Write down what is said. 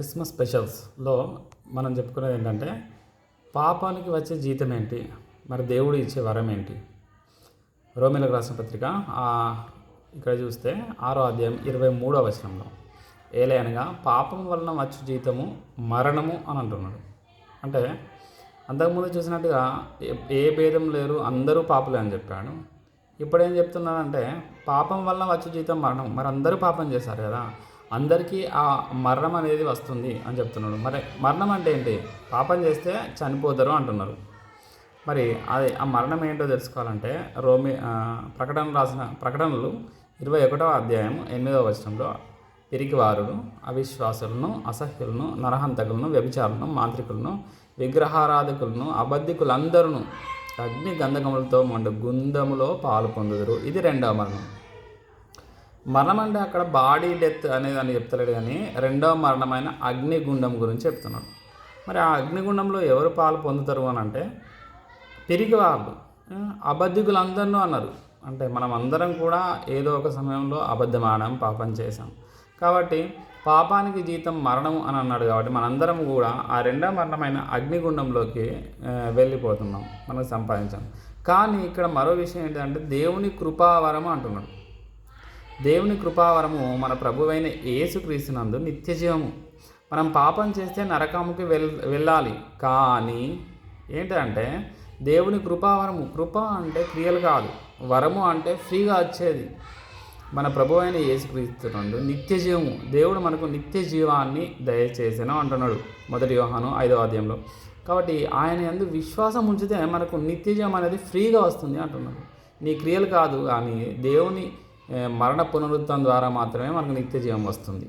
Christmas స్పెషల్స్లో మనం చెప్పుకునేది ఏంటంటే పాపానికి వచ్చే జీతం ఏంటి? మరి దేవుడు ఇచ్చే వరం ఏంటి? రోమిలకు రాసిన పత్రిక ఇక్కడ చూస్తే ఆరో అధ్యాయం ఇరవై మూడో వచనంలో అనగా పాపం వలన వచ్చు జీతము మరణము అని అంటున్నాడు. అంటే అంతకుముందు చూసినట్టుగా ఏ- ఏ భేదం లేరు అందరూ పాపలే అని చెప్పాడు. ఇప్పుడు ఏం చెప్తున్నాడంటే పాపం వల్ల వచ్చు జీతం మరణం మరి అందరూ పాపం చేశారు కదా. అందరికీ ఆ మరణం అనేది వస్తుంది అని చెప్తున్నాడు. మరి మరణం అంటే ఏంటి? పాపం చేస్తే చనిపోతారు అంటున్నారు. మరి అది ఆ మరణం ఏంటో తెలుసుకోవాలంటే రోమి ప్రకటన రాసిన ప్రకటనలు ఇరవై ఒకటవ అధ్యాయం ఎనిమిదవ వచనంలో పిరికివారులు అవిశ్వాసులను అసహ్యులను నరహంతకులను వ్యభిచారులను మాంత్రికులను విగ్రహారాధకులను అబద్ధికులందరూ అగ్ని గంధకములతో మండు గుందములో పాలు పొందుదురు. ఇది రెండవ మరణం. మరణం అంటే అక్కడ బాడీ డెత్ అనేది అని చెప్తలేడు కానీ రెండవ మరణమైన అగ్నిగుండం గురించి చెప్తున్నాడు. మరి ఆ అగ్నిగుండంలో ఎవరు పాలు పొందుతారు అని అంటే తిరిగి వాళ్ళు. అబద్ధికులందరినూ అన్నారు. అంటే మనం అందరం కూడా ఏదో ఒక సమయంలో అబద్ధం ఆడాం పాపం చేశాం. కాబట్టి పాపానికి జీతం మరణం అని అన్నాడు కాబట్టి మనందరం కూడా ఆ రెండవ మరణమైన అగ్నిగుండంలోకి వెళ్ళిపోతున్నాం మనం సంపాదించాం. కానీ ఇక్కడ మరో విషయం ఏంటంటే దేవుని కృపావరం అంటున్నాడు. దేవుని కృపావరము మన ప్రభువైన యేసుక్రీస్తునందు నిత్య జీవము మనం పాపం చేస్తే నరకముకి వెల్ వెళ్ళాలి. కానీ ఏంటంటే దేవుని కృపావరము కృప అంటే క్రియలు కాదు. వరము అంటే ఫ్రీగా వచ్చేది. మన ప్రభు అయిన యేసుక్రీస్తునందు నిత్య జీవము దేవుడు మనకు నిత్య జీవాన్ని దయచేసిన అంటున్నాడు మొదటి వ్యూహాను ఐదో అధ్యాయంలో. కాబట్టి ఆయన ఎందు విశ్వాసం ఉంచితే మనకు నిత్య జీవం అనేది ఫ్రీగా వస్తుంది అంటున్నాడు. నీ క్రియలు కాదు కానీ దేవుని మరణ పునరుత్థం ద్వారా మాత్రమే మనకు నిత్య జీవం వస్తుంది.